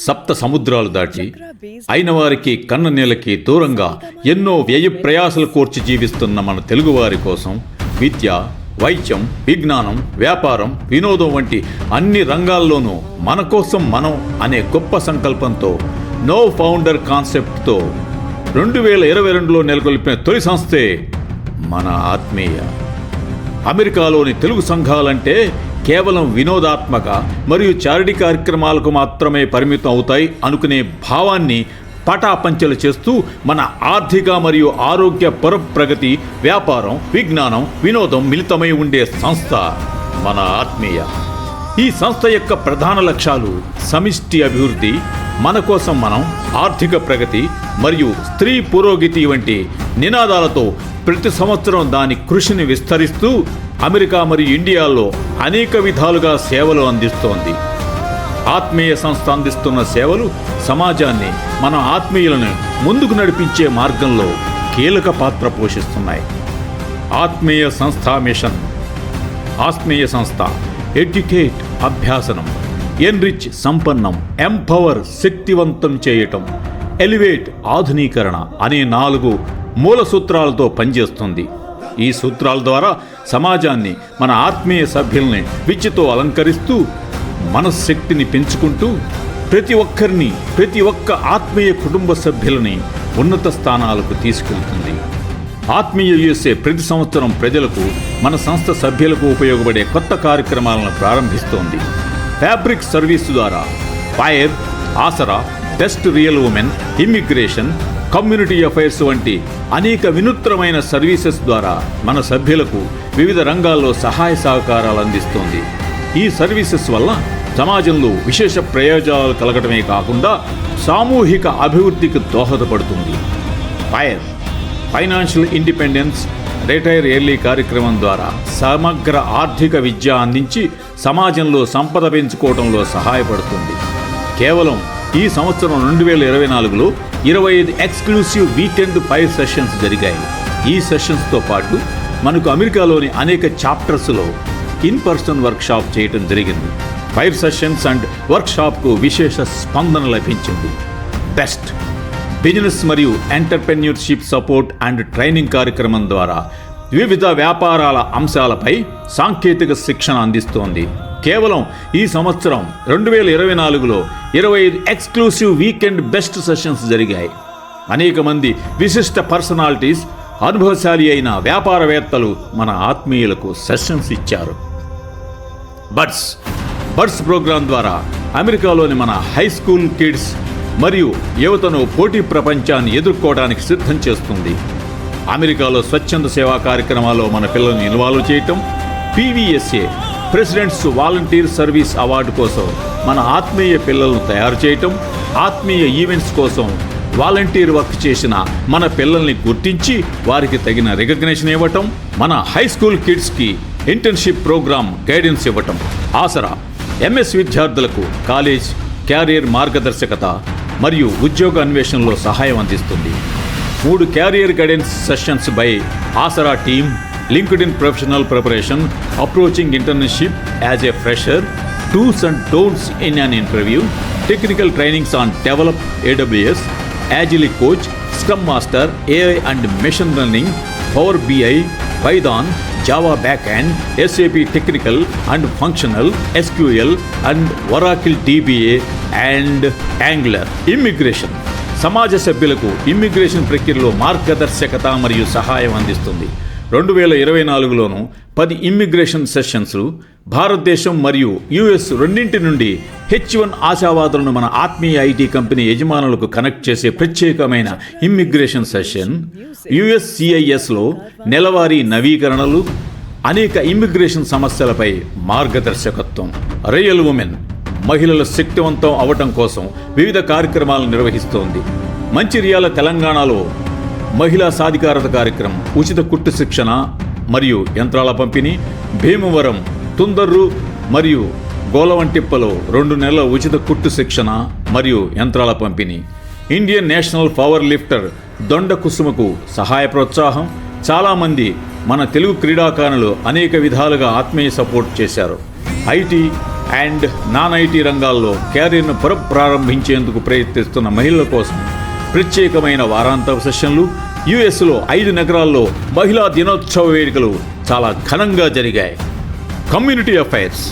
సప్త సముద్రాలు దాటి అయిన వారికి కన్న నేలకి దూరంగా ఎన్నో వ్యయ ప్రయాసలు కోర్చి జీవిస్తున్న మన తెలుగువారి కోసం విద్య వైద్యం విజ్ఞానం వ్యాపారం వినోదం వంటి అన్ని రంగాల్లోనూ మన కోసం మనం అనే గొప్ప సంకల్పంతో నో ఫౌండర్ కాన్సెప్ట్తో రెండు వేల ఇరవై రెండులో నెలకొల్పిన తొలి సంస్థే మన ఆత్మీయ. అమెరికాలోని తెలుగు సంఘాలంటే కేవలం వినోదాత్మక మరియు చారిటీ కార్యక్రమాలకు మాత్రమే పరిమితం అవుతాయి అనుకునే భావాన్ని పటాపంచలు చేస్తూ మన ఆర్థిక మరియు ఆరోగ్య పురప్రగతి వ్యాపారం విజ్ఞానం వినోదం మిళితమై ఉండే సంస్థ మన ఆత్మీయ. ఈ సంస్థ యొక్క ప్రధాన లక్ష్యాలు సమిష్టి అభివృద్ధి మన కోసం మనం ఆర్థిక ప్రగతి మరియు స్త్రీ పురోగతి వంటి నినాదాలతో ప్రతి సంవత్సరం దాని కృషిని విస్తరిస్తూ అమెరికా మరియు ఇండియాలో అనేక విధాలుగా సేవలు అందిస్తోంది. ఆత్మీయ సంస్థ అందిస్తున్న సేవలు సమాజాన్ని మన ఆత్మీయులను ముందుకు నడిపించే మార్గంలో కీలక పాత్ర పోషిస్తున్నాయి. ఆత్మీయ సంస్థ మిషన్. ఆత్మీయ సంస్థ. ఎడ్యుకేట్ అభ్యాసనం. ఎన్రిచ్ సంపన్నం. ఎంపవర్ శక్తివంతం చేయటం. ఎలివేట్ ఆధునీకరణ అనే నాలుగు మూల సూత్రాలతో పనిచేస్తుంది. ఈ సూత్రాల ద్వారా సమాజాన్ని మన ఆత్మీయ సభ్యుల్ని విద్యతో అలంకరిస్తూ మనశ్శక్తిని పెంచుకుంటూ ప్రతి ఒక్కరిని ప్రతి ఒక్క ఆత్మీయ కుటుంబ సభ్యులని ఉన్నత స్థానాలకు తీసుకెళ్తుంది. ఆత్మీయ యూఎస్ఏ ప్రతి సంవత్సరం ప్రజలకు మన సంస్థ సభ్యులకు ఉపయోగపడే కొత్త కార్యక్రమాలను ప్రారంభిస్తోంది. ఫ్యాబ్రిక్ సర్వీస్ ద్వారా fire Aasara best real women immigration community affairs వంటి అనేక వినూత్నమైన సర్వీసెస్ ద్వారా మన సభ్యులకు వివిధ రంగాల్లో సహాయ సహకారాలు అందిస్తోంది. ఈ సర్వీసెస్ వల్ల సమాజంలో విశేష ప్రయోజనాలు కలగటమే కాకుండా సామూహిక అభివృద్ధికి దోహదపడుతుంది. Fire financial independence retire early కార్యక్రమం ద్వారా సమగ్ర ఆర్థిక విద్య అందించి సమాజంలో సంపద పెంచుకోవడంలో సహాయపడుతుంది. కేవలం ఈ సంవత్సరం రెండు వేల ఇరవై నాలుగులో ఇరవై ఐదు ఎక్స్క్లూసివ్ వీకెండ్ ఫైవ్ సెషన్స్ జరిగాయి. ఈ సెషన్స్తో పాటు మనకు అమెరికాలోని అనేక చాప్టర్స్లో ఇన్ పర్సన్ వర్క్షాప్ చేయటం జరిగింది. ఫైర్ సెషన్స్ అండ్ వర్క్షాప్కు విశేష స్పందన లభించింది. బెస్ట్. బిజినెస్ మరియు ఎంటర్ప్రెన్యూర్షిప్ సపోర్ట్ అండ్ ట్రైనింగ్ కార్యక్రమం ద్వారా వివిధ వ్యాపారాల అంశాలపై సాంకేతిక శిక్షణ అందిస్తోంది. కేవలం ఈ సంవత్సరం రెండు వేల ఇరవై నాలుగులో ఇరవై ఐదు ఎక్స్క్లూసివ్ వీకెండ్ బెస్ట్ సెషన్స్ జరిగాయి. అనేక మంది విశిష్ట పర్సనాలిటీస్ అనుభవశాలి అయిన వ్యాపారవేత్తలు మన ఆత్మీయులకు సెషన్స్ ఇచ్చారు. బడ్స్ బడ్స్ ప్రోగ్రాం ద్వారా అమెరికాలోని మన హై స్కూల్ కిడ్స్ మరియు యువతను పోటీ ప్రపంచాన్ని ఎదుర్కోవడానికి సిద్ధం చేస్తుంది. అమెరికాలో స్వచ్ఛంద సేవా కార్యక్రమాల్లో మన పిల్లల్ని ఇన్వాల్వ్ చేయటం PVSA presidents volunteer service award కోసం మన ఆత్మీయ పిల్లలను తయారు చేయటం ఆత్మీయ ఈవెంట్స్ కోసం వాలంటీర్ వర్క్ చేసిన మన పిల్లల్ని గుర్తించి వారికి తగిన రికగ్నేషన్ ఇవ్వటం మన హై స్కూల్ కిడ్స్కి ఇంటర్న్షిప్ ప్రోగ్రామ్ గైడెన్స్ ఇవ్వటం. ఆసరా ఎంఎస్ విద్యార్థులకు కాలేజ్ క్యారియర్ మార్గదర్శకత మరియు ఉద్యోగ అన్వేషణలో సహాయం అందిస్తుంది. మూడు career guidance sessions by Aasara team LinkedIn professional preparation approaching internship as a fresher tools and don'ts in an interview technical trainings on develop AWS agile coach scrum master AI and machine learning power BI Python Java back and SAP technical and functional SQL and Oracle DBA and Angular immigration సమాజ సభ్యులకు immigration ప్రక్రియలో మార్గదర్శకత మరియు సహాయం అందిస్తుంది. రెండు వేల ఇరవై నాలుగులోను పది ఇమ్మిగ్రేషన్ సెషన్స్ భారతదేశం మరియు యుఎస్ రెండింటి నుండి హెచ్ వన్ ఆశావాదులను మన ఆత్మీయ ఐటీ కంపెనీ యజమానులకు కనెక్ట్ చేసే ప్రత్యేకమైన ఇమ్మిగ్రేషన్ సెషన్ యుఎస్సిఐఎస్లో నెలవారీ నవీకరణలు అనేక ఇమ్మిగ్రేషన్ సమస్యలపై మార్గదర్శకత్వం. రయల్ ఉమెన్ మహిళల శక్తివంతం అవటం కోసం వివిధ కార్యక్రమాలు నిర్వహిస్తోంది. మంచిర్యాల తెలంగాణలో మహిళా సాధికారత కార్యక్రమం ఉచిత కుట్టు శిక్షణ మరియు యంత్రాల పంపిణీ భీమవరం తుందర్రు మరియు గోలవంటిప్పలో రెండు నెలల ఉచిత కుట్టు శిక్షణ మరియు యంత్రాల పంపిణీ. Indian national power lifter Donda కుసుమకు సహాయ ప్రోత్సాహం. చాలామంది మన తెలుగు క్రీడాకారులు అనేక విధాలుగా ఆత్మీయ సపోర్ట్ చేశారు. ఐటీ అండ్ నాన్ ఐటీ రంగాల్లో క్యారియర్ను పునఃప్రారంభించేందుకు ప్రయత్నిస్తున్న మహిళల కోసం ప్రత్యేకమైన వారాంత సెషన్లు యుఎస్లో ఐదు నగరాల్లో మహిళా దినోత్సవ వేడుకలు చాలా ఘనంగా జరిగాయి. కమ్యూనిటీ అఫైర్స్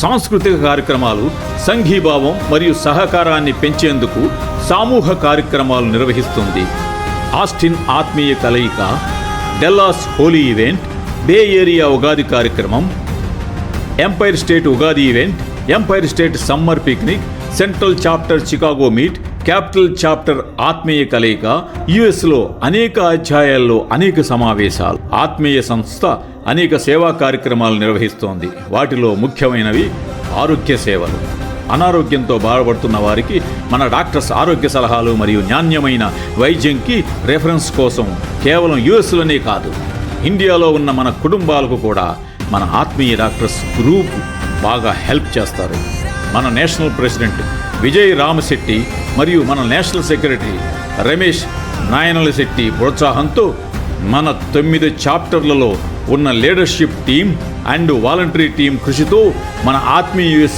సాంస్కృతిక కార్యక్రమాలు సంఘీభావం మరియు సహకారాన్ని పెంచేందుకు సమూహ కార్యక్రమాలు నిర్వహిస్తుంది. ఆస్టిన్ ఆత్మీయ కలయిక Dallas Holi event Bay Area Ugadi కార్యక్రమం Empire State Ugadi event Empire State summer picnic central chapter Chicago meet capital chapter ఆత్మీయ కలయిక యుఎస్లో అనేక అధ్యాయాల్లో అనేక సమావేశాలు ఆత్మీయ సంస్థ అనేక సేవా కార్యక్రమాలు నిర్వహిస్తోంది. వాటిలో ముఖ్యమైనవి ఆరోగ్య సేవలు. అనారోగ్యంతో బాధపడుతున్న వారికి మన డాక్టర్స్ ఆరోగ్య సలహాలు మరియు నాణ్యమైన వైద్యంకి రెఫరెన్స్ కోసం కేవలం యుఎస్లోనే కాదు ఇండియాలో ఉన్న మన కుటుంబాలకు కూడా మన ఆత్మీయ డాక్టర్స్ గ్రూప్ బాగా హెల్ప్ చేస్తారు. మన నేషనల్ ప్రెసిడెంట్ విజయ్ రామశెట్టి మరియు మన నేషనల్ సెక్రటరీ రమేష్ నాయనల శెట్టి ప్రోత్సాహంతో మన తొమ్మిది చాప్టర్లలో ఉన్న leadership team and voluntary team కృషితో మన ఆత్మీయ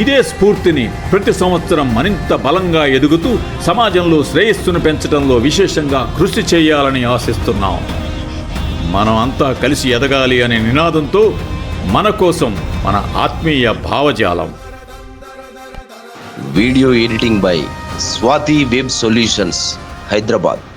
ఇదే స్ఫూర్తిని ప్రతి సంవత్సరం మరింత బలంగా ఎదుగుతూ సమాజంలో శ్రేయస్సును పెంచడంలో విశేషంగా కృషి చేయాలని ఆశిస్తున్నాం. మనం అంతా కలిసి ఎదగాలి అనే నినాదంతో మన కోసం మన ఆత్మీయ భావజాలం. Video editing by Swathi web solutions Hyderabad.